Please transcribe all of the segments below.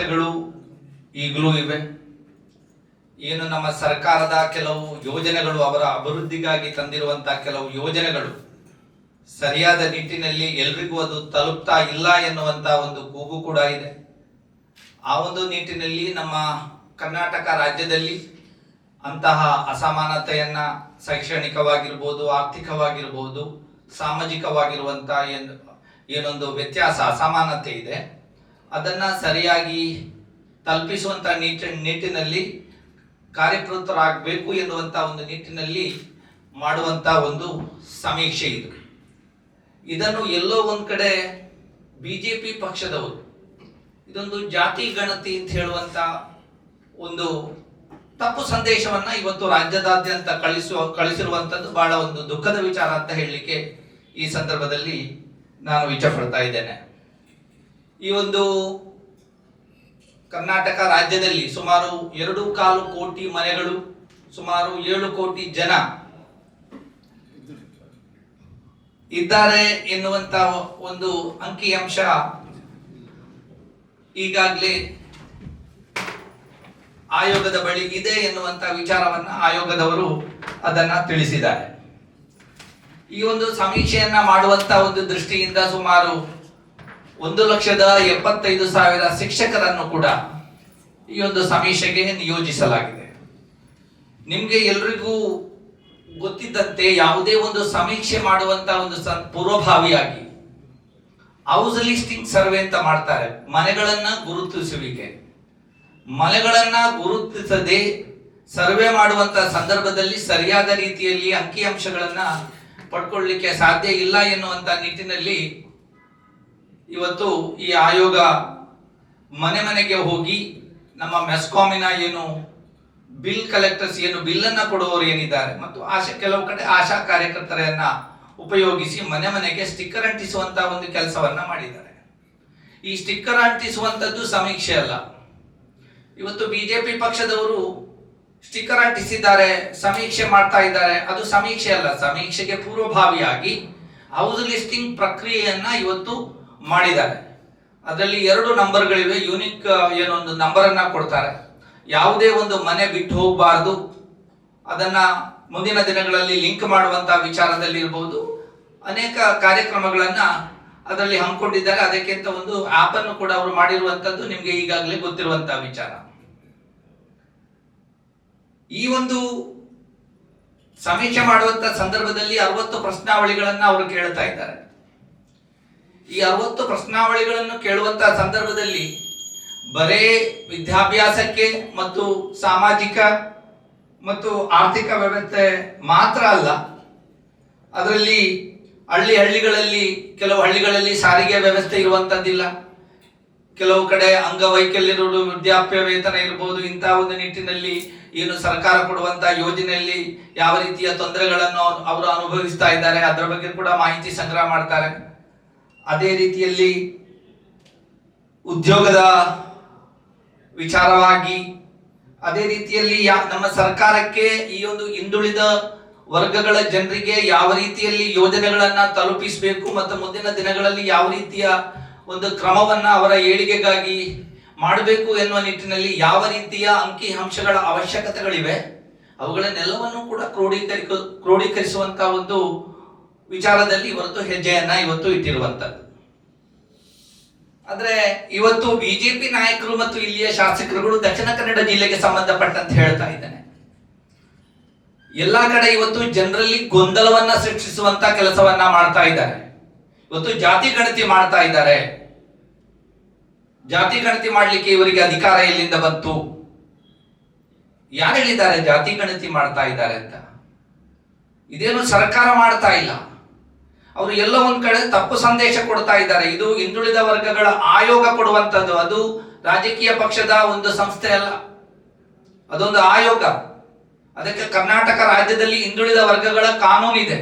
ಅಸಮಾನತೆಗಳು ಈಗಲೂ ಇವೆ. ಏನು ನಮ್ಮ ಸರ್ಕಾರದ ಕೆಲವು ಯೋಜನೆಗಳು ಅವರ ಅಭಿವೃದ್ಧಿಗಾಗಿ ತಂದಿರುವಂತಹ ಕೆಲವು ಯೋಜನೆಗಳು ಸರಿಯಾದ ನಿಟ್ಟಿನಲ್ಲಿ ಎಲ್ರಿಗೂ ಅದು ತಲುಪ್ತಾ ಇಲ್ಲ ಎನ್ನುವಂತ ಒಂದು ಕೂಗು ಕೂಡ ಇದೆ. ಆ ಒಂದು ನಿಟ್ಟಿನಲ್ಲಿ ನಮ್ಮ ಕರ್ನಾಟಕ ರಾಜ್ಯದಲ್ಲಿ ಅಂತಹ ಅಸಮಾನತೆಯನ್ನ ಶೈಕ್ಷಣಿಕವಾಗಿರ್ಬೋದು, ಆರ್ಥಿಕವಾಗಿರ್ಬೋದು, ಸಾಮಾಜಿಕವಾಗಿರುವಂತ ಏನು, ಏನೊಂದು ವ್ಯತ್ಯಾಸ, ಅಸಮಾನತೆ ಇದೆ. ಅದನ್ನ ಸರಿಯಾಗಿ ತಲುಪಿಸುವಂತ ನಿಟ್ಟ ನಿಟ್ಟಿನಲ್ಲಿ ಕಾರ್ಯಪ್ರವೃತ್ತರಾಗಬೇಕು ಎನ್ನುವಂತ ಒಂದು ನಿಟ್ಟಿನಲ್ಲಿ ಮಾಡುವಂತ ಒಂದು ಸಮೀಕ್ಷೆ ಇದು. ಇದನ್ನು ಎಲ್ಲೋ ಒಂದು ಕಡೆ ಬಿಜೆಪಿ ಪಕ್ಷದವರು, ಇದೊಂದು ಜಾತಿ ಗಣತಿ ಅಂತ ಹೇಳುವಂತ ಒಂದು ತಪ್ಪು ಸಂದೇಶವನ್ನ ಇವತ್ತು ರಾಜ್ಯದಾದ್ಯಂತ ಕಳಿಸುವ ಕಳಿಸಿರುವಂತದ್ದು ಬಹಳ ಒಂದು ದುಃಖದ ವಿಚಾರ ಅಂತ ಹೇಳಲಿಕ್ಕೆ ಈ ಸಂದರ್ಭದಲ್ಲಿ ನಾನು ವಿಚಾರಪಡ್ತಾ ಇದ್ದೇನೆ. ಈ ಒಂದು ಕರ್ನಾಟಕ ರಾಜ್ಯದಲ್ಲಿ ಸುಮಾರು ಎರಡು ಕಾಲು ಕೋಟಿ ಮನೆಗಳು, ಸುಮಾರು ಏಳು ಕೋಟಿ ಜನ ಇದ್ದಾರೆ ಎನ್ನುವಂತ ಒಂದು ಅಂಕಿಅಂಶ ಈಗಾಗಲೇ ಆಯೋಗದ ಬಳಿ ಇದೆ ಎನ್ನುವಂತ ವಿಚಾರವನ್ನ ಆಯೋಗದವರು ಅದನ್ನ ತಿಳಿಸಿದ್ದಾರೆ. ಈ ಒಂದು ಸಮೀಕ್ಷೆಯನ್ನ ಮಾಡುವಂತ ಒಂದು ದೃಷ್ಟಿಯಿಂದ ಸುಮಾರು ಒಂದು ಲಕ್ಷದ ಎಪ್ಪತ್ತೈದು ಸಾವಿರ ಶಿಕ್ಷಕರನ್ನು ಕೂಡ ಈ ಒಂದು ಸಮೀಕ್ಷೆಗೆ ನಿಯೋಜಿಸಲಾಗಿದೆ. ನಿಮ್ಗೆ ಎಲ್ರಿಗೂ ಗೊತ್ತಿದ್ದಂತೆ ಯಾವುದೇ ಒಂದು ಸಮೀಕ್ಷೆ ಮಾಡುವಂತ ಒಂದು ಪೂರ್ವಭಾವಿಯಾಗಿ ಹೌಸ್ ಲಿಸ್ಟಿಂಗ್ ಸರ್ವೆ ಅಂತ ಮಾಡ್ತಾರೆ. ಮನೆಗಳನ್ನ ಗುರುತಿಸುವಿಕೆ. ಮನೆಗಳನ್ನ ಗುರುತಿಸದೆ ಸರ್ವೆ ಮಾಡುವಂತ ಸಂದರ್ಭದಲ್ಲಿ ಸರಿಯಾದ ರೀತಿಯಲ್ಲಿ ಅಂಕಿಅಂಶಗಳನ್ನ ಪಡ್ಕೊಳ್ಳಿಕ್ಕೆ ಸಾಧ್ಯ ಇಲ್ಲ ಎನ್ನುವಂತ ನಿಟ್ಟಿನಲ್ಲಿ ಇವತ್ತು ಈ ಆಯೋಗ ಮನೆ ಮನೆಗೆ ಹೋಗಿ ನಮ್ಮ ಮೆಸ್ಕಾಮಿನ ಏನು ಬಿಲ್ ಕಲೆಕ್ಟರ್ಸ್ ಏನು ಬಿಲ್ ಅನ್ನ ಕೊಡುವವರು ಏನಿದ್ದಾರೆ ಮತ್ತು ಆಶಾ ಕೆಲವು ಕಡೆ ಆಶಾ ಕಾರ್ಯಕರ್ತರನ್ನ ಉಪಯೋಗಿಸಿ ಮನೆ ಮನೆಗೆ ಸ್ಟಿಕ್ಕರ್ ಅಂಟಿಸುವಂತ ಒಂದು ಕೆಲಸವನ್ನ ಮಾಡಿದ್ದಾರೆ. ಈ ಸ್ಟಿಕ್ಕರ್ ಅಂಟಿಸುವಂತದ್ದು ಸಮೀಕ್ಷೆ ಅಲ್ಲ. ಇವತ್ತು ಬಿಜೆಪಿ ಪಕ್ಷದವರು ಸ್ಟಿಕ್ಕರ್ ಅಂಟಿಸಿದ್ದಾರೆ, ಸಮೀಕ್ಷೆ ಮಾಡ್ತಾ ಇದ್ದಾರೆ. ಅದು ಸಮೀಕ್ಷೆ ಅಲ್ಲ, ಸಮೀಕ್ಷೆಗೆ ಪೂರ್ವಭಾವಿಯಾಗಿ ಹೌಸ್ ಲಿಸ್ಟಿಂಗ್ ಪ್ರಕ್ರಿಯೆಯನ್ನ ಇವತ್ತು ಮಾಡಿದ್ದಾರೆ. ಅದರಲ್ಲಿ ಎರಡು ನಂಬರ್ಗಳಿವೆ. ಯೂನಿಕ್ ಏನೊಂದು ನಂಬರ್ ಅನ್ನ ಕೊಡ್ತಾರೆ. ಯಾವುದೇ ಒಂದು ಮನೆ ಬಿಟ್ಟು ಹೋಗಬಾರ್ದು. ಅದನ್ನ ಮುಂದಿನ ದಿನಗಳಲ್ಲಿ ಲಿಂಕ್ ಮಾಡುವಂತ ವಿಚಾರದಲ್ಲಿ ಇರಬಹುದು ಅನೇಕ ಕಾರ್ಯಕ್ರಮಗಳನ್ನು ಅದರಲ್ಲಿ ಹಮ್ಮಿಕೊಂಡಿದ್ದಾರೆ. ಅದಕ್ಕಿಂತ ಒಂದು ಆಪ್ ಅನ್ನು ಕೂಡ ಅವರು ಮಾಡಿರುವಂತದ್ದು ನಿಮಗೆ ಈಗಾಗಲೇ ಗೊತ್ತಿರುವಂತಹ ವಿಚಾರ. ಈ ಒಂದು ಸಮೀಕ್ಷೆ ಮಾಡುವಂತ ಸಂದರ್ಭದಲ್ಲಿ ಅರವತ್ತು ಪ್ರಶ್ನಾವಳಿಗಳನ್ನು ಅವರು ಕೇಳ್ತಾ ಇದ್ದಾರೆ. ಈ ಅರವತ್ತು ಪ್ರಶ್ನಾವಳಿಗಳನ್ನು ಕೇಳುವಂತಹ ಸಂದರ್ಭದಲ್ಲಿ ಬರೇ ವಿದ್ಯಾಭ್ಯಾಸಕ್ಕೆ ಮತ್ತು ಸಾಮಾಜಿಕ ಮತ್ತು ಆರ್ಥಿಕ ವ್ಯವಸ್ಥೆ ಮಾತ್ರ ಅಲ್ಲ, ಅದರಲ್ಲಿ ಹಳ್ಳಿ ಹಳ್ಳಿಗಳಲ್ಲಿ, ಕೆಲವು ಹಳ್ಳಿಗಳಲ್ಲಿ ಸಾರಿಗೆ ವ್ಯವಸ್ಥೆ ಇರುವಂತದ್ದಿಲ್ಲ. ಕೆಲವು ಕಡೆ ಅಂಗವೈಕಲ್ಯರು ವೃದ್ಧಾಪ್ಯ ವೇತನ ಇರಬಹುದು ಇಂತಹ ಒಂದು ನಿಟ್ಟಿನಲ್ಲಿ ಏನು ಸರ್ಕಾರ ಕೊಡುವಂತಹ ಯೋಜನೆಯಲ್ಲಿ ಯಾವ ರೀತಿಯ ತೊಂದರೆಗಳನ್ನು ಅವರು ಅನುಭವಿಸ್ತಾ ಇದ್ದಾರೆ, ಅದರ ಬಗ್ಗೆ ಕೂಡ ಮಾಹಿತಿ ಸಂಗ್ರಹ ಮಾಡ್ತಾರೆ. ಅದೇ ರೀತಿಯಲ್ಲಿ ಉದ್ಯೋಗದ ವಿಚಾರವಾಗಿ, ಅದೇ ರೀತಿಯಲ್ಲಿ ನಮ್ಮ ಸರ್ಕಾರಕ್ಕೆ ಈ ಒಂದು ಹಿಂದುಳಿದ ವರ್ಗಗಳ ಜನರಿಗೆ ಯಾವ ರೀತಿಯಲ್ಲಿ ಯೋಜನೆಗಳನ್ನ ತಲುಪಿಸಬೇಕು ಮತ್ತು ಮುಂದಿನ ದಿನಗಳಲ್ಲಿ ಯಾವ ರೀತಿಯ ಒಂದು ಕ್ರಮವನ್ನ ಅವರ ಏಳಿಗೆಗಾಗಿ ಮಾಡಬೇಕು ಎನ್ನುವ ನಿಟ್ಟಿನಲ್ಲಿ ಯಾವ ರೀತಿಯ ಅಂಕಿ ಅಂಶಗಳ ಅವಶ್ಯಕತೆಗಳಿವೆ, ಅವುಗಳನ್ನೆಲ್ಲವನ್ನು ಕೂಡ ಕ್ರೋಢೀಕರಿ ಕ್ರೋಢೀಕರಿಸುವಂತಹ ಒಂದು ವಿಚಾರದಲ್ಲಿ ಇವತ್ತು ಹೆಜ್ಜೆಯನ್ನ ಇವತ್ತು ಇಟ್ಟಿರುವಂತದ್ದು. ಆದ್ರೆ ಇವತ್ತು ಬಿಜೆಪಿ ನಾಯಕರು ಮತ್ತು ಇಲ್ಲಿಯ ಶಾಸಕರುಗಳು ದಕ್ಷಿಣ ಕನ್ನಡ ಜಿಲ್ಲೆಗೆ ಸಂಬಂಧಪಟ್ಟಂತ ಹೇಳ್ತಾ ಇದ್ದಾನೆ. ಎಲ್ಲಾ ಕಡೆ ಇವತ್ತು ಜನರಲ್ಲಿ ಗೊಂದಲವನ್ನ ಸೃಷ್ಟಿಸುವಂತ ಕೆಲಸವನ್ನ ಮಾಡ್ತಾ ಇದ್ದಾರೆ. ಇವತ್ತು ಜಾತಿ ಗಣತಿ ಮಾಡ್ತಾ ಇದ್ದಾರೆ. ಜಾತಿ ಗಣತಿ ಮಾಡಲಿಕ್ಕೆ ಇವರಿಗೆ ಅಧಿಕಾರ ಎಲ್ಲಿಂದ ಬಂತು? ಯಾರು ಹೇಳಿದ್ದಾರೆ ಜಾತಿ ಗಣತಿ ಮಾಡ್ತಾ ಇದ್ದಾರೆ ಅಂತ? ಇದೇನು ಸರ್ಕಾರ ಮಾಡ್ತಾ ಇಲ್ಲ. ಅವರು ಎಲ್ಲ ಒಂದ್ ಕಡೆ ತಪ್ಪು ಸಂದೇಶ ಕೊಡ್ತಾ ಇದ್ದಾರೆ. ಇದು ಹಿಂದುಳಿದ ವರ್ಗಗಳ ಆಯೋಗ ಕೊಡುವಂತದ್ದು ಅದು ರಾಜಕೀಯ ಪಕ್ಷದ ಒಂದು ಸಂಸ್ಥೆ ಅಲ್ಲ. ಅದೊಂದು ಆಯೋಗ. ಅದಕ್ಕೆ ಕರ್ನಾಟಕ ರಾಜ್ಯದಲ್ಲಿ ಹಿಂದುಳಿದ ವರ್ಗಗಳ ಕಾನೂನಿದೆ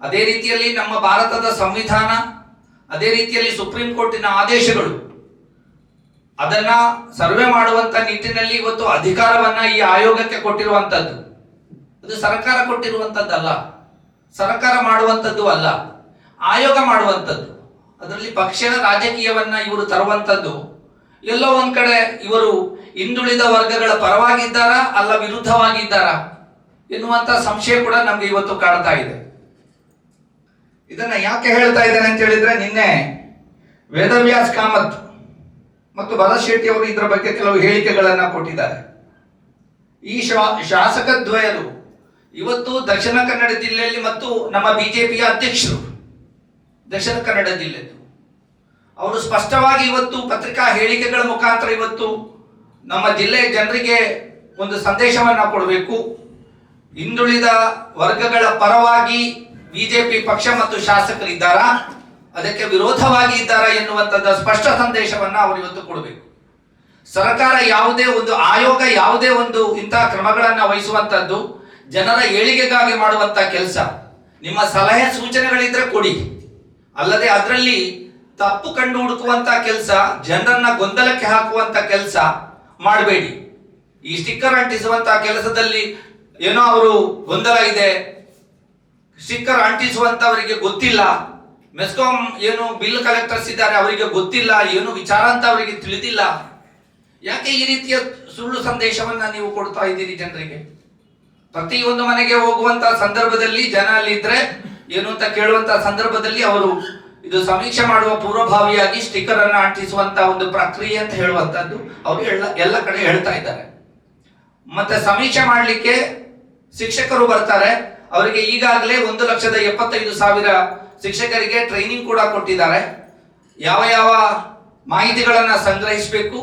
ಅದೇ ರೀತಿಯಲ್ಲಿ ನಮ್ಮ ಭಾರತದ ಸಂವಿಧಾನ, ಅದೇ ರೀತಿಯಲ್ಲಿ ಸುಪ್ರೀಂ ಕೋರ್ಟಿನ ಆದೇಶಗಳು. ಅದನ್ನ ಸರ್ವೆ ಮಾಡುವಂತ ನಿಟ್ಟಿನಲ್ಲಿ ಇವತ್ತು ಅಧಿಕಾರವನ್ನ ಈ ಆಯೋಗಕ್ಕೆ ಕೊಟ್ಟಿರುವಂತದ್ದು ಅದು ಸರ್ಕಾರ ಕೊಟ್ಟಿರುವಂತದ್ದಲ್ಲ ಸರ್ಕಾರ ಮಾಡುವಂಥದ್ದು ಅಲ್ಲ, ಆಯೋಗ ಮಾಡುವಂಥದ್ದು. ಅದರಲ್ಲಿ ಪಕ್ಷದ ರಾಜಕೀಯವನ್ನ ಇವರು ತರುವಂಥದ್ದು. ಎಲ್ಲೋ ಒಂದ್ ಕಡೆ ಇವರು ಹಿಂದುಳಿದ ವರ್ಗಗಳ ಪರವಾಗಿದ್ದಾರಾ, ಅಲ್ಲ ವಿರುದ್ಧವಾಗಿದ್ದಾರಾ ಎನ್ನುವಂತ ಸಂಶಯ ಕೂಡ ನಮ್ಗೆ ಇವತ್ತು ಕಾಣ್ತಾ ಇದೆ. ಇದನ್ನ ಯಾಕೆ ಹೇಳ್ತಾ ಇದ್ದೇನೆ ಅಂತ ಹೇಳಿದ್ರೆ, ನಿನ್ನೆ ವೇದವ್ಯಾಸ್ ಕಾಮತ್ ಮತ್ತು ಶೆಟ್ಟಿ ಅವರು ಇದರ ಬಗ್ಗೆ ಕೆಲವು ಹೇಳಿಕೆಗಳನ್ನ ಕೊಟ್ಟಿದ್ದಾರೆ. ಈ ಶಾಸಕ ದ್ವಯರು ಇವತ್ತು ದಕ್ಷಿಣ ಕನ್ನಡ ಜಿಲ್ಲೆಯಲ್ಲಿ ಮತ್ತು ನಮ್ಮ ಬಿಜೆಪಿಯ ಅಧ್ಯಕ್ಷರು ದಕ್ಷಿಣ ಕನ್ನಡ ಜಿಲ್ಲೆದು ಅವರು ಸ್ಪಷ್ಟವಾಗಿ ಇವತ್ತು ಪತ್ರಿಕಾ ಹೇಳಿಕೆಗಳ ಮುಖಾಂತರ ಇವತ್ತು ನಮ್ಮ ಜಿಲ್ಲೆಯ ಜನರಿಗೆ ಒಂದು ಸಂದೇಶವನ್ನು ಕೊಡಬೇಕು. ಹಿಂದುಳಿದ ವರ್ಗಗಳ ಪರವಾಗಿ ಬಿಜೆಪಿ ಪಕ್ಷ ಮತ್ತು ಶಾಸಕರಿದ್ದಾರಾ? ಅದಕ್ಕೆ ವಿರೋಧವಾಗಿ ಇದ್ದಾರಾ ಎನ್ನುವಂಥದ್ದು ಸ್ಪಷ್ಟ ಸಂದೇಶವನ್ನು ಅವರು ಇವತ್ತು ಕೊಡಬೇಕು. ಸರ್ಕಾರ ಯಾವುದೇ ಒಂದು ಆಯೋಗ, ಯಾವುದೇ ಒಂದು ಇಂತಹ ಕ್ರಮಗಳನ್ನು ವಹಿಸುವಂತದ್ದು ಜನರ ಏಳಿಗೆಗಾಗಿ ಮಾಡುವಂತ ಕೆಲಸ. ನಿಮ್ಮ ಸಲಹೆ ಸೂಚನೆಗಳಿದ್ರೆ ಕೊಡಿ. ಅಲ್ಲದೆ ಅದರಲ್ಲಿ ತಪ್ಪು ಕಂಡು ಹುಡುಕುವಂತ ಕೆಲಸ, ಜನರನ್ನ ಗೊಂದಲಕ್ಕೆ ಹಾಕುವಂತ ಕೆಲಸ ಮಾಡಬೇಡಿ. ಈ ಸ್ಟಿಕ್ಕರ್ ಅಂಟಿಸುವಂತ ಕೆಲಸದಲ್ಲಿ ಏನೋ ಅವರು ಗೊಂದಲ ಇದೆ. ಸ್ಟಿಕ್ಕರ್ ಅಂಟಿಸುವಂತವರಿಗೆ ಗೊತ್ತಿಲ್ಲ. ಮೆಸ್ಕಾಂ ಏನು ಬಿಲ್ ಕಲೆಕ್ಟರ್ಸ್ ಇದ್ದಾರೆ ಅವರಿಗೆ ಗೊತ್ತಿಲ್ಲ, ಏನು ವಿಚಾರ ಅಂತ ಅವರಿಗೆ ತಿಳಿದಿಲ್ಲ. ಯಾಕೆ ಈ ರೀತಿಯ ಸುಳ್ಳು ಸಂದೇಶವನ್ನ ನೀವು ಕೊಡ್ತಾ ಇದ್ದೀರಿ ಜನರಿಗೆ? ಪ್ರತಿಯೊಂದು ಮನೆಗೆ ಹೋಗುವಂತ ಸಂದರ್ಭದಲ್ಲಿ ಜನ ಅಲ್ಲಿದ್ರೆ ಏನು ಅಂತ ಕೇಳುವಂತ ಸಂದರ್ಭದಲ್ಲಿ ಅವರು ಇದು ಸಮೀಕ್ಷೆ ಮಾಡುವ ಪೂರ್ವಭಾವಿಯಾಗಿ ಸ್ಟಿಕರ್ ಅನ್ನ ಅಂಟಿಸುವಂತ ಒಂದು ಪ್ರಕ್ರಿಯೆ ಅಂತ ಹೇಳುವಂತದ್ದು ಅವರು ಎಲ್ಲ ಎಲ್ಲ ಕಡೆ ಹೇಳ್ತಾ ಇದ್ದಾರೆ. ಮತ್ತೆ ಸಮೀಕ್ಷೆ ಮಾಡಲಿಕ್ಕೆ ಶಿಕ್ಷಕರು ಬರ್ತಾರೆ. ಅವರಿಗೆ ಈಗಾಗಲೇ ಒಂದು ಲಕ್ಷದ ಎಪ್ಪತ್ತೈದು ಸಾವಿರ ಶಿಕ್ಷಕರಿಗೆ ಟ್ರೈನಿಂಗ್ ಕೂಡ ಕೊಟ್ಟಿದ್ದಾರೆ. ಯಾವ ಯಾವ ಮಾಹಿತಿಗಳನ್ನ ಸಂಗ್ರಹಿಸಬೇಕು,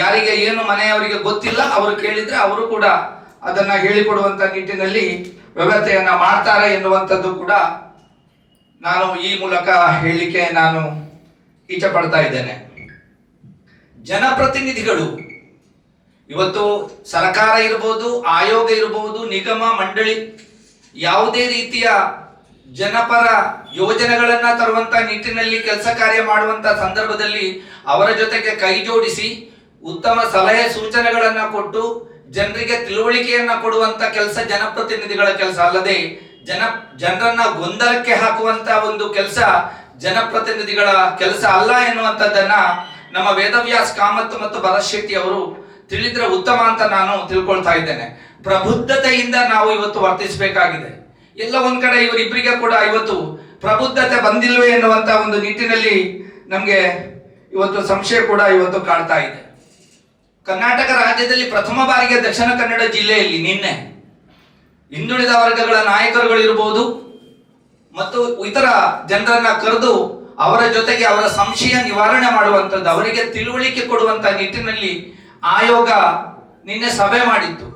ಯಾರಿಗೆ ಏನು ಮನೆಯವರಿಗೆ ಗೊತ್ತಿಲ್ಲ, ಅವರು ಕೇಳಿದ್ರೆ ಅವರು ಕೂಡ ಅದನ್ನ ಹೇಳಿಕೊಡುವಂತ ನಿಟ್ಟಿನಲ್ಲಿ ವ್ಯವಸ್ಥೆಯನ್ನ ಮಾಡ್ತಾರೆ ಎನ್ನುವಂಥದ್ದು ಕೂಡ ನಾನು ಈ ಮೂಲಕ ಹೇಳಿಕೆ ನಾನು ಇಚ್ಛೆ ಇದ್ದೇನೆ. ಜನಪ್ರತಿನಿಧಿಗಳು, ಇವತ್ತು ಸರ್ಕಾರ ಇರಬಹುದು ಆಯೋಗ ಇರಬಹುದು ನಿಗಮ, ಮಂಡಳಿ ಯಾವುದೇ ರೀತಿಯ ಜನಪರ ಯೋಜನೆಗಳನ್ನ ತರುವಂತ ನಿಟ್ಟಿನಲ್ಲಿ ಕೆಲಸ ಕಾರ್ಯ ಮಾಡುವಂತ ಸಂದರ್ಭದಲ್ಲಿ ಅವರ ಜೊತೆಗೆ ಕೈ ಜೋಡಿಸಿ ಉತ್ತಮ ಸಲಹೆ ಸೂಚನೆಗಳನ್ನ ಕೊಟ್ಟು ಜನರಿಗೆ ತಿಳುವಳಿಕೆಯನ್ನ ಕೊಡುವಂತ ಕೆಲಸ ಜನಪ್ರತಿನಿಧಿಗಳ ಕೆಲಸ ಅಲ್ಲದೆ ಜನ, ಜನರನ್ನ ಗೊಂದಲಕ್ಕೆ ಹಾಕುವಂತ ಒಂದು ಕೆಲಸ ಜನಪ್ರತಿನಿಧಿಗಳ ಕೆಲಸ ಅಲ್ಲ ಎನ್ನುವಂಥದ್ದನ್ನ ನಮ್ಮ ವೇದವ್ಯಾಸ್ ಕಾಮತ್ ಮತ್ತು ಭರಶೆಟ್ಟಿ ಶೆಟ್ಟಿ ಅವರು ತಿಳಿದ್ರೆ ಉತ್ತಮ ಅಂತ ನಾನು ತಿಳ್ಕೊಳ್ತಾ ಇದ್ದೇನೆ. ಪ್ರಬುದ್ಧತೆಯಿಂದ ನಾವು ಇವತ್ತು ವರ್ತಿಸಬೇಕಾಗಿದೆ. ಎಲ್ಲ ಒಂದ್ ಕಡೆ ಇವರಿಬ್ಬರಿಗೆ ಕೂಡ ಇವತ್ತು ಪ್ರಬುದ್ಧತೆ ಬಂದಿಲ್ವೇ ಎನ್ನುವಂತ ಒಂದು ನಿಟ್ಟಿನಲ್ಲಿ ನಮಗೆ ಇವತ್ತು ಸಂಶಯ ಕೂಡ ಇವತ್ತು ಕಾಣ್ತಾ ಇದೆ. ಕರ್ನಾಟಕ ರಾಜ್ಯದಲ್ಲಿ ಪ್ರಥಮ ಬಾರಿಗೆ ದಕ್ಷಿಣ ಕನ್ನಡ ಜಿಲ್ಲೆಯಲ್ಲಿ ನಿನ್ನೆ ಹಿಂದುಳಿದ ವರ್ಗಗಳ ನಾಯಕರುಗಳು ಇರಬಹುದು ಮತ್ತು ಇತರ ಜನರನ್ನ ಕರೆದು ಅವರ ಜೊತೆಗೆ ಅವರ ಸಂಶಯ ನಿವಾರಣೆ ಮಾಡುವಂಥದ್ದು, ಅವರಿಗೆ ತಿಳುವಳಿಕೆ ಕೊಡುವಂತ ನಿಟ್ಟಿನಲ್ಲಿ ಆಯೋಗ ನಿನ್ನೆ ಸಭೆ ಮಾಡಿತ್ತು.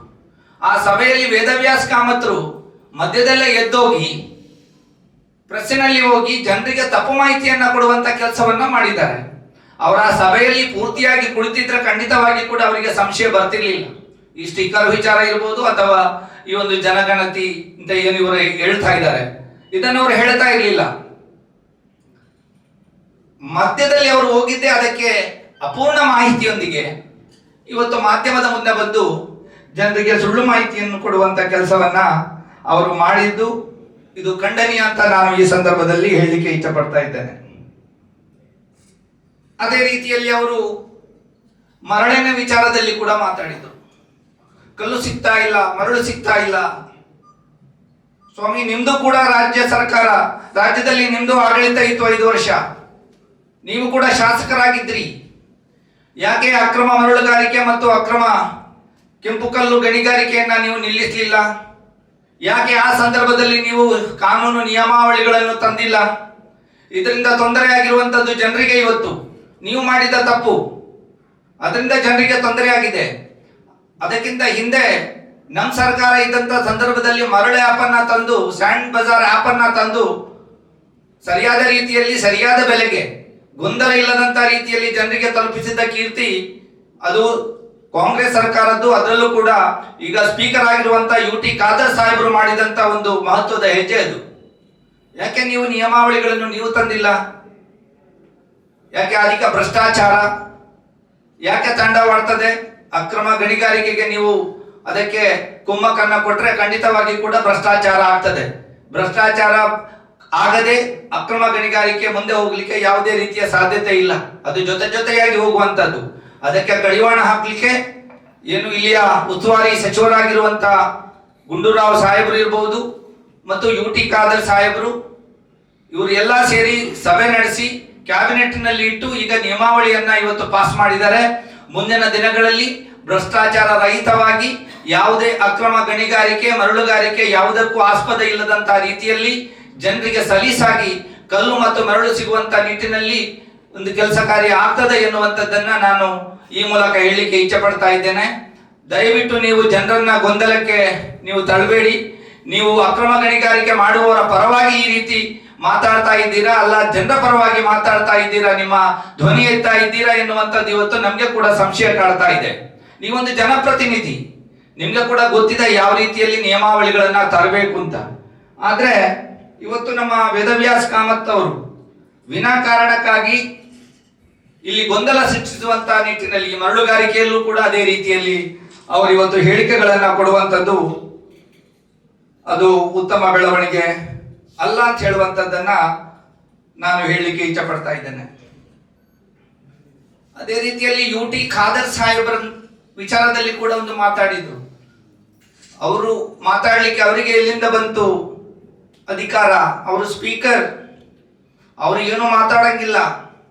ಆ ಸಭೆಯಲ್ಲಿ ವೇದವ್ಯಾಸ ಕಾಮತ್ರು ಮಧ್ಯದಲ್ಲೇ ಎದ್ದೋಗಿ, ಪ್ರೆಸ್ಸಿನಲ್ಲಿ ಹೋಗಿ ಜನರಿಗೆ ತಪ್ಪು ಮಾಹಿತಿಯನ್ನ ಕೊಡುವಂತ ಕೆಲಸವನ್ನ ಮಾಡಿದ್ದಾರೆ. ಅವರ ಸಭೆಯಲ್ಲಿ ಪೂರ್ತಿಯಾಗಿ ಕುಳಿತಿದ್ರೆ ಖಂಡಿತವಾಗಿ ಕೂಡ ಅವರಿಗೆ ಸಂಶಯ ಬರ್ತಿರ್ಲಿಲ್ಲ. ಈ ಸ್ಟಿಕ್ಕರ್ ವಿಚಾರ ಇರ್ಬೋದು ಅಥವಾ ಈ ಒಂದು ಜನಗಣತಿ ಅಂತ ಏನು ಇವರು ಹೇಳ್ತಾ ಇದ್ದಾರೆ. ಇದನ್ನು ಅವರು ಹೇಳ್ತಾ ಇರಲಿಲ್ಲ. ಮಧ್ಯದಲ್ಲಿ ಅವರು ಹೋಗಿದ್ದೆ, ಅದಕ್ಕೆ ಅಪೂರ್ಣ ಮಾಹಿತಿಯೊಂದಿಗೆ ಇವತ್ತು ಮಾಧ್ಯಮದ ಮುಂದೆ ಬಂದು ಜನರಿಗೆ ಸುಳ್ಳು ಮಾಹಿತಿಯನ್ನು ಕೊಡುವಂತ ಕೆಲಸವನ್ನ ಅವರು ಮಾಡಿದ್ದು. ಇದು ಖಂಡನೀಯ ಅಂತ ನಾನು ಈ ಸಂದರ್ಭದಲ್ಲಿ ಹೇಳಲಿಕ್ಕೆ ಇಷ್ಟಪಡ್ತಾ ಇದ್ದೇನೆ. ಅದೇ ರೀತಿಯಲ್ಲಿ ಅವರು ಮರಳಿನ ವಿಚಾರದಲ್ಲಿ ಕೂಡ ಮಾತಾಡಿದರು. ಕಲ್ಲು ಸಿಗ್ತಾ ಇಲ್ಲ, ಮರಳು ಸಿಗ್ತಾ ಇಲ್ಲ. ಸ್ವಾಮಿ, ನಿಮ್ದು ಕೂಡ ರಾಜ್ಯ ಸರ್ಕಾರ, ರಾಜ್ಯದಲ್ಲಿ ನಿಮ್ದು ಆಡಳಿತ ಇತ್ತು ಐದು ವರ್ಷ. ನೀವು ಕೂಡ ಶಾಸಕರಾಗಿದ್ರಿ. ಯಾಕೆ ಅಕ್ರಮ ಮರಳುಗಾರಿಕೆ ಮತ್ತು ಅಕ್ರಮ ಕೆಂಪು ಕಲ್ಲು ಗಣಿಗಾರಿಕೆಯನ್ನ ನೀವು ನಿಲ್ಲಿಸಲಿಲ್ಲ? ಯಾಕೆ ಆ ಸಂದರ್ಭದಲ್ಲಿ ನೀವು ಕಾನೂನು ನಿಯಮಾವಳಿಗಳನ್ನು ತಂದಿಲ್ಲ? ಇದರಿಂದ ತೊಂದರೆ ಆಗಿರುವಂತದ್ದು ಜನರಿಗೆ ಇವತ್ತು. ನೀವು ಮಾಡಿದ ತಪ್ಪು. ಅದರಿಂದ ಜನರಿಗೆ ತೊಂದರೆ ಆಗಿದೆ. ಅದಕ್ಕಿಂತ ಹಿಂದೆ ನಮ್ಮ ಸರ್ಕಾರ ಇದ್ದಂತ ಸಂದರ್ಭದಲ್ಲಿ ಮರಳು ಆ್ಯಪನ್ನು ತಂದು, ಸ್ಯಾಂಡ್ ಬಜಾರ್ ಆ್ಯಪನ್ನು ತಂದು, ಸರಿಯಾದ ರೀತಿಯಲ್ಲಿ ಸರಿಯಾದ ಬೆಲೆಗೆ, ಗೊಂದಲ ಇಲ್ಲದಂತ ರೀತಿಯಲ್ಲಿ ಜನರಿಗೆ ತಲುಪಿಸಿದ ಕೀರ್ತಿ, ಅದು ಕಾಂಗ್ರೆಸ್ ಸರ್ಕಾರದ್ದು. ಅದರಲ್ಲೂ ಕೂಡ ಈಗ ಸ್ಪೀಕರ್ ಆಗಿರುವಂತ ಯು ಟಿ ಖಾದರ್ ಸಾಹೇಬರು ಮಾಡಿದಂತ ಒಂದು ಮಹತ್ವದ ಹೆಜ್ಜೆ ಅದು. ಯಾಕೆ ನೀವು ನಿಯಮಾವಳಿಗಳನ್ನು ನೀವು ತಂದಿಲ್ಲ? ಯಾಕೆ ಅಧಿಕ ಭ್ರಷ್ಟಾಚಾರ? ಯಾಕೆ ತಂಡವಾಡ್ತದೆ ಅಕ್ರಮ ಗಣಿಗಾರಿಕೆಗೆ ನೀವು ಅದಕ್ಕೆ ಕುಮ್ಮಕ್ಕನ್ನ ಕೊಟ್ಟರೆ ಖಂಡಿತವಾಗಿ ಕೂಡ ಭ್ರಷ್ಟಾಚಾರ ಆಗ್ತದೆ. ಭ್ರಷ್ಟಾಚಾರ ಆಗದೆ ಅಕ್ರಮ ಗಣಿಗಾರಿಕೆ ಮುಂದೆ ಹೋಗ್ಲಿಕ್ಕೆ ಯಾವುದೇ ರೀತಿಯ ಸಾಧ್ಯತೆ ಇಲ್ಲ. ಅದು ಜೊತೆ ಜೊತೆಯಾಗಿ ಹೋಗುವಂತದ್ದು ಅದಕ್ಕೆ ಕಡಿವಾಣ ಹಾಕ್ಲಿಕ್ಕೆ ಏನು ಇಲ್ಲಿಯ ಉಸ್ತುವಾರಿ ಸಚಿವರಾಗಿರುವಂತ ಗುಂಡೂರಾವ್ ಸಾಹೇಬರು ಇರಬಹುದು ಮತ್ತು ಯು ಟಿ ಖಾದರ್ ಸಾಹೇಬರು, ಇವರು ಎಲ್ಲ ಸೇರಿ ಸಭೆ ನಡೆಸಿ ಕ್ಯಾಬಿನೆಟ್ನಲ್ಲಿ ಇಟ್ಟು ಈಗ ನಿಯಮಾವಳಿಯನ್ನ ಇವತ್ತು ಪಾಸ್ ಮಾಡಿದ್ದಾರೆ. ಮುಂದಿನ ದಿನಗಳಲ್ಲಿ ಭ್ರಷ್ಟಾಚಾರ ರಹಿತವಾಗಿ ಯಾವುದೇ ಅಕ್ರಮ ಗಣಿಗಾರಿಕೆ, ಮರಳುಗಾರಿಕೆ ಯಾವುದಕ್ಕೂ ಆಸ್ಪದ ಇಲ್ಲದಂತಹ ರೀತಿಯಲ್ಲಿ ಜನರಿಗೆ ಸಲೀಸಾಗಿ ಕಲ್ಲು ಮತ್ತು ಮರಳು ಸಿಗುವಂತ ನಿಟ್ಟಿನಲ್ಲಿ ಒಂದು ಕೆಲಸ ಕಾರ್ಯ ಆಗ್ತದೆ ಎನ್ನುವಂಥದ್ದನ್ನ ನಾನು ಈ ಮೂಲಕ ಹೇಳಲಿಕ್ಕೆ ಇಚ್ಛೆ ಪಡ್ತಾ ಇದ್ದೇನೆ. ದಯವಿಟ್ಟು ನೀವು ಜನರನ್ನ ಗೊಂದಲಕ್ಕೆ ನೀವು ತಳ್ಳಬೇಡಿ ನೀವು ಅಕ್ರಮ ಗಣಿಗಾರಿಕೆ ಮಾಡುವವರ ಪರವಾಗಿ ಈ ರೀತಿ ಮಾತಾಡ್ತಾ ಇದ್ದೀರಾ? ಅಲ್ಲ, ಜನರ ಪರವಾಗಿ ಮಾತಾಡ್ತಾ ಇದ್ದೀರಾ? ನಿಮ್ಮ ಧ್ವನಿ ಎತ್ತಾ ಇದ್ದೀರಾ ಎನ್ನುವಂಥದ್ದು ಇವತ್ತು ನಮಗೆ ಕೂಡ ಸಂಶಯ ಕಾಡ್ತಾ ಇದೆ. ನೀವೊಂದು ಜನಪ್ರತಿನಿಧಿ. ನಿಮ್ಗೆ ಕೂಡ ಗೊತ್ತಿದೆ ಯಾವ ರೀತಿಯಲ್ಲಿ ನಿಯಮಾವಳಿಗಳನ್ನ ತರಬೇಕು ಅಂತ. ಆದ್ರೆ, ಇವತ್ತು ನಮ್ಮ ವೇದವ್ಯಾಸ್ ಕಾಮತ್ ಅವರು ವಿನಾಕಾರಣಕ್ಕಾಗಿ ಇಲ್ಲಿ ಗೊಂದಲ ಸೃಷ್ಟಿಸುವಂತಹ ನಿಟ್ಟಿನಲ್ಲಿ ಮರಳುಗಾರಿಕೆಯಲ್ಲೂ ಕೂಡ ಅದೇ ರೀತಿಯಲ್ಲಿ ಅವರು ಇವತ್ತು ಹೇಳಿಕೆಗಳನ್ನ ಕೊಡುವಂಥದ್ದು ಅದು ಉತ್ತಮ ಬೆಳವಣಿಗೆ ಅಲ್ಲ ಅಂತ ಹೇಳುವಂಥದ್ದನ್ನ ನಾನು ಹೇಳಲಿಕ್ಕೆ ಇಚ್ಛೆ ಪಡ್ತಾ ಇದ್ದೇನೆ. ಅದೇ ರೀತಿಯಲ್ಲಿ ಯು ಟಿ ಖಾದರ್ ಸಾಹೇಬ್ರ ವಿಚಾರದಲ್ಲಿ ಕೂಡ ಒಂದು ಮಾತಾಡಿದ್ರು. ಅವರು ಮಾತಾಡಲಿಕ್ಕೆ ಅವರಿಗೆ ಎಲ್ಲಿಂದ ಬಂತು ಅಧಿಕಾರ? ಅವರು ಸ್ಪೀಕರ್ ಅವರು ಏನು ಮಾತಾಡಂಗಿಲ್ಲ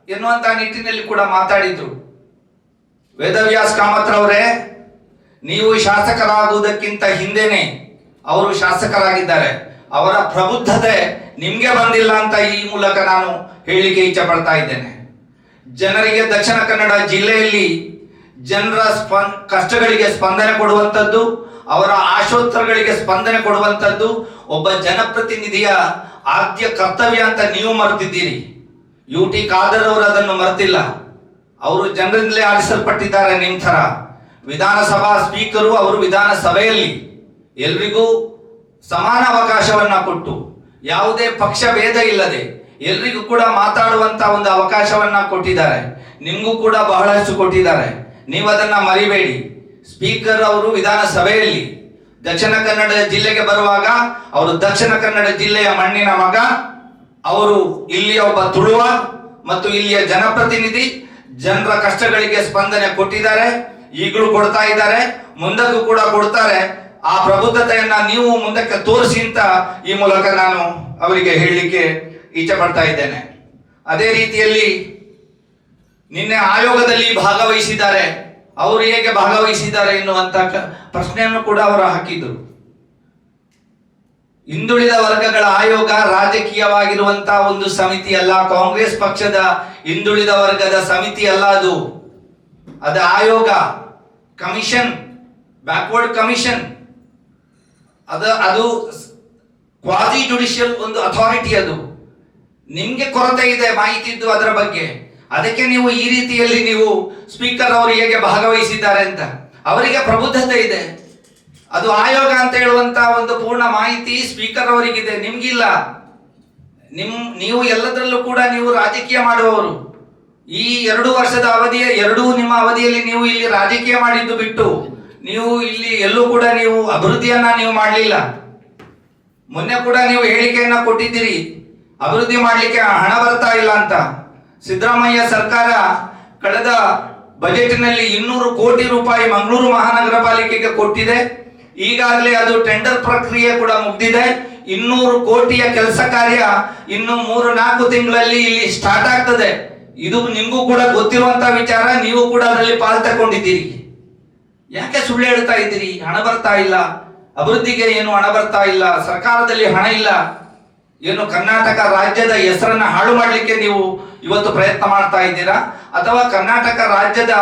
ಎನ್ನುವಂತ ನಿಟ್ಟಿನಲ್ಲಿ ಕೂಡ ಮಾತಾಡಿದ್ರು. ವೇದವ್ಯಾಸ್ ಕಾಮತ್ರವರೇ ನೀವು ಶಾಸಕರಾಗುವುದಕ್ಕಿಂತ ಹಿಂದೆನೆ ಅವರು ಶಾಸಕರಾಗಿದ್ದಾರೆ. ಅವರ ಪ್ರಬುದ್ಧತೆ ನಿಮಗೆ ಬಂದಿಲ್ಲ ಅಂತ ಈ ಮೂಲಕ ನಾನು ಹೇಳಿಕೆ ಇಚ್ಛೆ ಪಡ್ತಾ ಇದ್ದೇನೆ. ಜನರಿಗೆ ದಕ್ಷಿಣ ಕನ್ನಡ ಜಿಲ್ಲೆಯಲ್ಲಿ ಜನರ ಸ್ಪನ್, ಕಷ್ಟಗಳಿಗೆ ಸ್ಪಂದನೆ ಕೊಡುವಂಥದ್ದು, ಅವರ ಆಶೋತ್ತರಗಳಿಗೆ ಸ್ಪಂದನೆ ಕೊಡುವಂಥದ್ದು, ಒಬ್ಬ ಜನಪ್ರತಿನಿಧಿಯ ಆದ್ಯ ಕರ್ತವ್ಯ ಅಂತ ನೀವು ಮರೆತಿದ್ದೀರಿ. ಯು ಟಿ ಖಾದರ್ ಅವರು ಅದನ್ನು ಮರೆತಿಲ್ಲ. ಅವರು ಜನರಿಂದಲೇ ಆರಿಸಲ್ಪಟ್ಟಿದ್ದಾರೆ ನಿಮ್ಮ ಥರ ವಿಧಾನಸಭಾ ಸ್ಪೀಕರು ಅವರು ವಿಧಾನಸಭೆಯಲ್ಲಿ ಎಲ್ರಿಗೂ ಸಮಾನ ಅವಕಾಶವನ್ನ ಕೊಟ್ಟು, ಯಾವುದೇ ಪಕ್ಷ ಭೇದ ಇಲ್ಲದೆ ಎಲ್ರಿಗೂ ಕೂಡ ಮಾತಾಡುವಂತ ಒಂದು ಅವಕಾಶವನ್ನ ಕೊಟ್ಟಿದ್ದಾರೆ. ನಿಮಗೂ ಕೂಡ ಬಹಳಷ್ಟು ಕೊಟ್ಟಿದ್ದಾರೆ. ನೀವು ಅದನ್ನ ಮರಿಬೇಡಿ. ಸ್ಪೀಕರ್ ಅವರು ವಿಧಾನಸಭೆಯಲ್ಲಿ ದಕ್ಷಿಣ ಕನ್ನಡ ಜಿಲ್ಲೆಗೆ ಬರುವಾಗ ಅವರು ದಕ್ಷಿಣ ಕನ್ನಡ ಜಿಲ್ಲೆಯ ಮಣ್ಣಿನ ಮಗ, ಅವರು ಇಲ್ಲಿಯ ಒಬ್ಬ ತುಳುವ ಮತ್ತು ಇಲ್ಲಿಯ ಜನಪ್ರತಿನಿಧಿ ಜನರ ಕಷ್ಟಗಳಿಗೆ ಸ್ಪಂದನೆ ಕೊಟ್ಟಿದ್ದಾರೆ. ಈಗಲೂ ಕೊಡ್ತಾ ಇದ್ದಾರೆ. ಮುಂದಕ್ಕೂ ಕೂಡ ಕೊಡ್ತಾರೆ. ಆ ಪ್ರಬುದ್ಧತೆಯನ್ನ ನೀವು ಮುಂದಕ್ಕೆ ತೋರಿಸಿ ಅಂತ ಈ ಮೂಲಕ ನಾನು ಅವರಿಗೆ ಹೇಳಲಿಕ್ಕೆ ಇಚ್ಛೆ ಪಡ್ತಾ ಇದ್ದೇನೆ. ಅದೇ ರೀತಿಯಲ್ಲಿ ನಿನ್ನೆ ಆಯೋಗದಲ್ಲಿ ಭಾಗವಹಿಸಿದ್ದಾರೆ. ಅವರು ಹೇಗೆ ಭಾಗವಹಿಸಿದ್ದಾರೆ ಎನ್ನುವಂತ ಪ್ರಶ್ನೆಯನ್ನು ಕೂಡ ಅವರು ಹಾಕಿದ್ರು. ಹಿಂದುಳಿದ ವರ್ಗಗಳ ಆಯೋಗ ರಾಜಕೀಯವಾಗಿರುವಂತಹ ಒಂದು ಸಮಿತಿ ಅಲ್ಲ, ಕಾಂಗ್ರೆಸ್ ಪಕ್ಷದ ಹಿಂದುಳಿದ ವರ್ಗದ ಸಮಿತಿ ಅಲ್ಲ ಅದು. ಅದ ಆಯೋಗ, ಕಮಿಷನ್, ಬ್ಯಾಕ್ವರ್ಡ್ ಕಮಿಷನ್. ಅದು ಅದು ಕ್ವಾಜಿ ಜುಡಿಷಿಯಲ್ ಒಂದು ಅಥಾರಿಟಿ ಅದು. ನಿಮ್ಗೆ ಕೊರತೆ ಇದೆ ಮಾಹಿತಿ ಇದ್ದು ಅದರ ಬಗ್ಗೆ. ಅದಕ್ಕೆ ನೀವು ಈ ರೀತಿಯಲ್ಲಿ ನೀವು ಸ್ಪೀಕರ್ ಅವರು ಹೇಗೆ ಭಾಗವಹಿಸಿದ್ದಾರೆ ಅಂತ. ಅವರಿಗೆ ಪ್ರಬುದ್ಧತೆ ಇದೆ. ಅದು ಆಯೋಗ ಅಂತ ಹೇಳುವಂತ ಒಂದು ಪೂರ್ಣ ಮಾಹಿತಿ ಸ್ಪೀಕರ್ ಅವರಿಗಿದೆ. ನಿಮ್ಗಿಲ್ಲ. ನಿಮ್, ನೀವು ಎಲ್ಲದರಲ್ಲೂ ಕೂಡ ನೀವು ರಾಜಕೀಯ ಮಾಡುವವರು. ಈ ಎರಡು ವರ್ಷದ ಅವಧಿಯ, ಎರಡೂ ನಿಮ್ಮ ಅವಧಿಯಲ್ಲಿ ನೀವು ಇಲ್ಲಿ ರಾಜಕೀಯ ಮಾಡಿದ್ದು ಬಿಟ್ಟು. ನೀವು ಇಲ್ಲಿ ಎಲ್ಲೂ ಕೂಡ ನೀವು ಅಭಿವೃದ್ಧಿಯನ್ನ ನೀವು ಮಾಡಲಿಲ್ಲ. ಮೊನ್ನೆ ಕೂಡ ನೀವು ಹೇಳಿಕೆಯನ್ನ ಕೊಟ್ಟಿದ್ದೀರಿ. ಅಭಿವೃದ್ಧಿ ಮಾಡಲಿಕ್ಕೆ ಹಣ ಬರ್ತಾ ಇಲ್ಲ ಅಂತ. ಸಿದ್ದರಾಮಯ್ಯ ಸರ್ಕಾರ ಕಳೆದ ಬಜೆಟ್ನಲ್ಲಿ ಇನ್ನೂರು ಕೋಟಿ ರೂಪಾಯಿ ಮಂಗಳೂರು ಮಹಾನಗರ ಪಾಲಿಕೆಗೆ ಕೊಟ್ಟಿದೆ. ಈಗಾಗಲೇ ಅದು ಟೆಂಡರ್ ಪ್ರಕ್ರಿಯೆ ಕೂಡ ಮುಗ್ದಿದೆ. ಇನ್ನೂರು ಕೋಟಿಯ ಕೆಲಸ ಕಾರ್ಯ ಇನ್ನು ಮೂರು ನಾಲ್ಕು ತಿಂಗಳಲ್ಲಿ ಇಲ್ಲಿ ಸ್ಟಾರ್ಟ್ ಆಗ್ತದೆ. ಇದು ನಿಮಗೂ ಕೂಡ ಗೊತ್ತಿರುವಂತ ವಿಚಾರ, ನೀವು ಕೂಡ ಅದರಲ್ಲಿ ಪಾಲ್ ತಗೊಂಡಿದ್ದೀರಿ ಯಾಕೆ ಸುಳ್ಳು ಹೇಳ್ತಾ ಇದ್ದೀರಿ? ಹಣ ಬರ್ತಾ ಇಲ್ಲ. ಅಭಿವೃದ್ಧಿಗೆ ಏನು ಹಣ ಬರ್ತಾ ಇಲ್ಲ. ಸರ್ಕಾರದಲ್ಲಿ ಹಣ ಇಲ್ಲ. ಏನು ಕರ್ನಾಟಕ ರಾಜ್ಯದ ಹೆಸರನ್ನ ಹಾಳು ಮಾಡಲಿಕ್ಕೆ ನೀವು ಇವತ್ತು ಪ್ರಯತ್ನ ಮಾಡ್ತಾ ಇದ್ದೀರಾ? ಅಥವಾ ಕರ್ನಾಟಕ ರಾಜ್ಯದ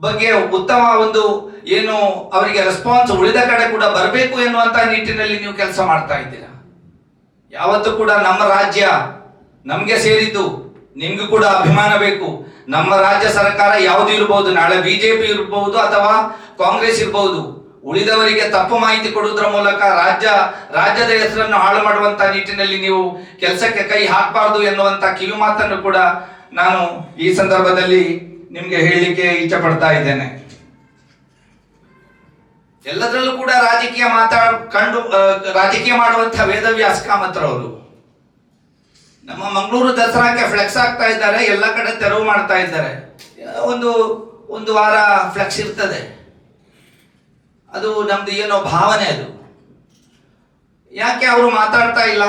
ಬಗ್ಗೆ ಉತ್ತಮ ಒಂದು ಏನು ಅವರಿಗೆ ರೆಸ್ಪಾನ್ಸ್ ಉಳಿದ ಕಡೆ ಕೂಡ ಬರಬೇಕು ಎನ್ನುವಂತ ನಿಟ್ಟಿನಲ್ಲಿ ನೀವು ಕೆಲಸ ಮಾಡ್ತಾ ಇದ್ದೀರಾ? ಯಾವತ್ತೂ ಕೂಡ ನಮ್ಮ ರಾಜ್ಯ ನಮಗೆ ಸೇರಿದ್ದು ನಿಮ್ಗೂ ಕೂಡ ಅಭಿಮಾನ ಬೇಕು. ನಮ್ಮ ರಾಜ್ಯ ಸರ್ಕಾರ ಯಾವುದು ಇರಬಹುದು ನಾಳೆ ಬಿಜೆಪಿ ಇರಬಹುದು ಅಥವಾ ಕಾಂಗ್ರೆಸ್ ಇರಬಹುದು ಉಳಿದವರಿಗೆ ತಪ್ಪು ಮಾಹಿತಿ ಕೊಡುವುದರ ಮೂಲಕ ರಾಜ್ಯ, ರಾಜ್ಯದ ಹೆಸರನ್ನು ಹಾಳು ಮಾಡುವಂತ ನಿಟ್ಟಿನಲ್ಲಿ ನೀವು ಕೆಲಸಕ್ಕೆ ಕೈ ಹಾಕಬಾರ್ದು ಎನ್ನುವಂತ ಕಿವಿ ಮಾತನ್ನು ಕೂಡ ನಾನು ಈ ಸಂದರ್ಭದಲ್ಲಿ ನಿಮ್ಗೆ ಹೇಳಲಿಕ್ಕೆ ಇಚ್ಛೆ ಪಡ್ತಾ ಇದ್ದೇನೆ. ಎಲ್ಲದರಲ್ಲೂ ಕೂಡ ರಾಜಕೀಯ ಮಾತಾಡ್ ಕಂಡು ರಾಜಕೀಯ ಮಾಡುವಂತ ವೇದವ್ಯಾಸ ಕಾಮತ್ರವರು ನಮ್ಮ ಮಂಗಳೂರು ದಸರಾಕ್ಕೆ ಫ್ಲೆಕ್ಸ್ ಆಗ್ತಾ ಇದ್ದಾರೆ, ಎಲ್ಲ ಕಡೆ ತೆರವು ಮಾಡ್ತಾ ಇದ್ದಾರೆ. ಒಂದು ಒಂದು ವಾರ ಫ್ಲೆಕ್ಸ್ ಇರ್ತದೆ. ಅದು ನಮ್ದು ಏನೋ ಭಾವನೆ ಅದು. ಯಾಕೆ ಅವರು ಮಾತಾಡ್ತಾ ಇಲ್ಲ?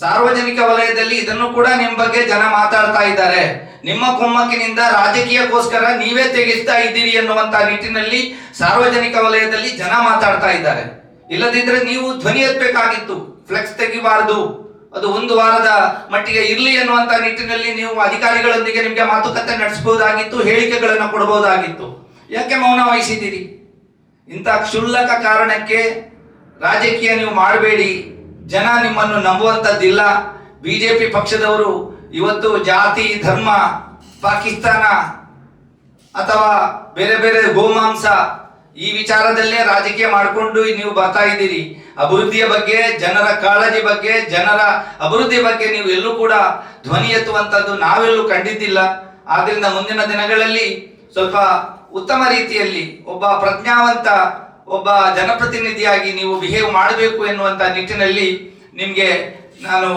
ಸಾರ್ವಜನಿಕ ವಲಯದಲ್ಲಿ ಇದನ್ನು ಕೂಡ ನಿಮ್ಮ ಬಗ್ಗೆ ಜನ ಮಾತಾಡ್ತಾ ಇದ್ದಾರೆ. ನಿಮ್ಮ ಕುಮ್ಮಕ್ಕಿನಿಂದ ರಾಜಕೀಯಕ್ಕೋಸ್ಕರ ನೀವೇ ತೆಗೆಸ್ತಾ ಇದ್ದೀರಿ ಎನ್ನುವಂತ ನಿಟ್ಟಿನಲ್ಲಿ ಸಾರ್ವಜನಿಕ ವಲಯದಲ್ಲಿ ಜನ ಮಾತಾಡ್ತಾ ಇದ್ದಾರೆ. ಇಲ್ಲದಿದ್ರೆ ನೀವು ಧ್ವನಿ ಎತ್ತಬೇಕಾಗಿತ್ತು. ಫ್ಲೆಕ್ಸ್ ತೆಗಿಬಾರದು. ಅದು ಒಂದು ವಾರದ ಮಟ್ಟಿಗೆ ಇರಲಿ ಅನ್ನುವಂತ ನಿಟ್ಟಿನಲ್ಲಿ ನೀವು ಅಧಿಕಾರಿಗಳೊಂದಿಗೆ ನಿಮಗೆ ಮಾತುಕತೆ ನಡೆಸಬಹುದಾಗಿತ್ತು, ಹೇಳಿಕೆಗಳನ್ನು ಕೊಡಬಹುದಾಗಿತ್ತು. ಯಾಕೆ ಮೌನ ವಹಿಸಿದ್ದೀರಿ? ಇಂಥ ಕ್ಷುಲ್ಲಕ ಕಾರಣಕ್ಕೆ ರಾಜಕೀಯ ನೀವು ಮಾಡಬೇಡಿ. ಜನ ನಿಮ್ಮನ್ನು ನಂಬುವಂಥದ್ದಿಲ್ಲ. ಬಿಜೆಪಿ ಪಕ್ಷದವರು ಇವತ್ತು ಜಾತಿ, ಧರ್ಮ, ಪಾಕಿಸ್ತಾನ ಅಥವಾ ಬೇರೆ ಬೇರೆ ಗೋಮಾಂಸ ಈ ವಿಚಾರದಲ್ಲೇ ರಾಜಕೀಯ ಮಾಡಿಕೊಂಡು ನೀವು ಬರ್ತಾ ಇದ್ದೀರಿ. ಅಭಿವೃದ್ಧಿಯ ಬಗ್ಗೆ, ಜನರ ಕಾಳಜಿ ಬಗ್ಗೆ, ಜನರ ಅಭಿವೃದ್ಧಿ ಬಗ್ಗೆ ನೀವು ಎಲ್ಲೂ ಕೂಡ ಧ್ವನಿ ಎತ್ತುವಂಥದ್ದು ನಾವೆಲ್ಲೂ ಕಂಡಿದ್ದಿಲ್ಲ. ಆದ್ರಿಂದ ಮುಂದಿನ ದಿನಗಳಲ್ಲಿ ಸ್ವಲ್ಪ ಉತ್ತಮ ರೀತಿಯಲ್ಲಿ ಒಬ್ಬ ಪ್ರಜ್ಞಾವಂತ, ಒಬ್ಬ ಜನಪ್ರತಿನಿಧಿಯಾಗಿ ನೀವು ಬಿಹೇವ್ ಮಾಡಬೇಕು ಎನ್ನುವಂಥ ನಿಟ್ಟಿನಲ್ಲಿ ನಿಮಗೆ ನಾನು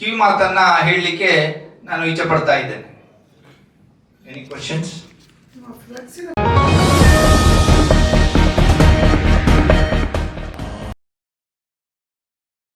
ಕಿವಿ ಮಾತನ್ನ ಹೇಳಲಿಕ್ಕೆ ನಾನು ಇಚ್ಛೆ ಪಡ್ತಾ ಇದ್ದೇನೆ. Any questions